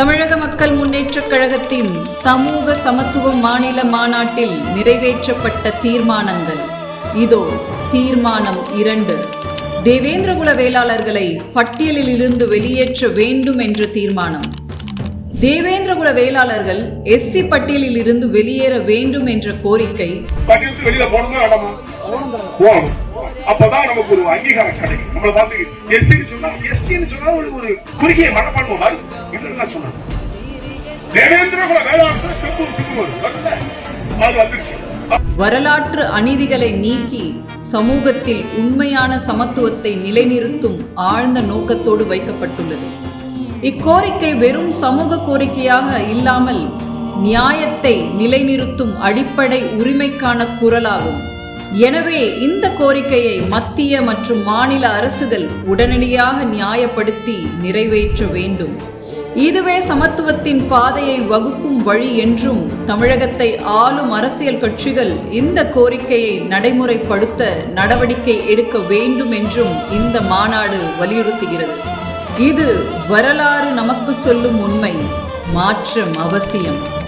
தமிழக மக்கள் முன்னேற்றக் கழகத்தின் சமூக சமத்துவம் மாநில மாநாட்டில் நிறைவேற்றப்பட்ட தீர்மானங்கள். இதோ தீர்மானம் இரண்டு. தேவேந்திரகுல வேளாளர்களை பட்டியலில் இருந்து வெளியேற்ற வேண்டும் என்ற தீர்மானம். தேவேந்திரகுல வேளாளர்கள் எஸ்சி பட்டியலில் இருந்து வெளியேற வேண்டும் என்ற கோரிக்கை. அப்பதான் நமக்கு ஒரு அங்கீகாரம் கிடைக்கும். நம்மளை பார்த்து எஸ்சின்னு சொன்னா எஸ்சின்னு சொன்னா ஒரு ஒரு குறுகிய மனப்பான்மை மாதிரி இல்லைன்னு சொன்னாங்க. தேவேந்திர குல வேளாண் செம்பூர் சிக்குமர் அது வந்துருச்சு. வரலாற்று அநீதிகளை நீக்கி சமூகத்தில் உண்மையான சமத்துவத்தை நிலைநிறுத்தும் ஆழ்ந்த நோக்கத்தோடு வைக்கப்பட்டுள்ளது. இக்கோரிக்கை வெறும் சமூக கோரிக்கையாக இல்லாமல் நியாயத்தை நிலைநிறுத்தும் அடிப்படை உரிமைக்கான குரலாகும். எனவே இந்த கோரிக்கையை மத்திய மற்றும் மாநில அரசுகள் உடனடியாக நியாயப்படுத்தி நிறைவேற்ற வேண்டும். இதுவே சமத்துவத்தின் பாதையை வகுக்கும் வழி என்றும் தமிழகத்தை ஆளும் அரசியல் கட்சிகள் இந்த கோரிக்கையை நடைமுறைப்படுத்த நடவடிக்கை எடுக்க வேண்டும் என்றும் இந்த மாநாடு வலியுறுத்துகிறது. இது வரலாறு நமக்கு சொல்லும் உண்மை. மாற்றம் அவசியம்.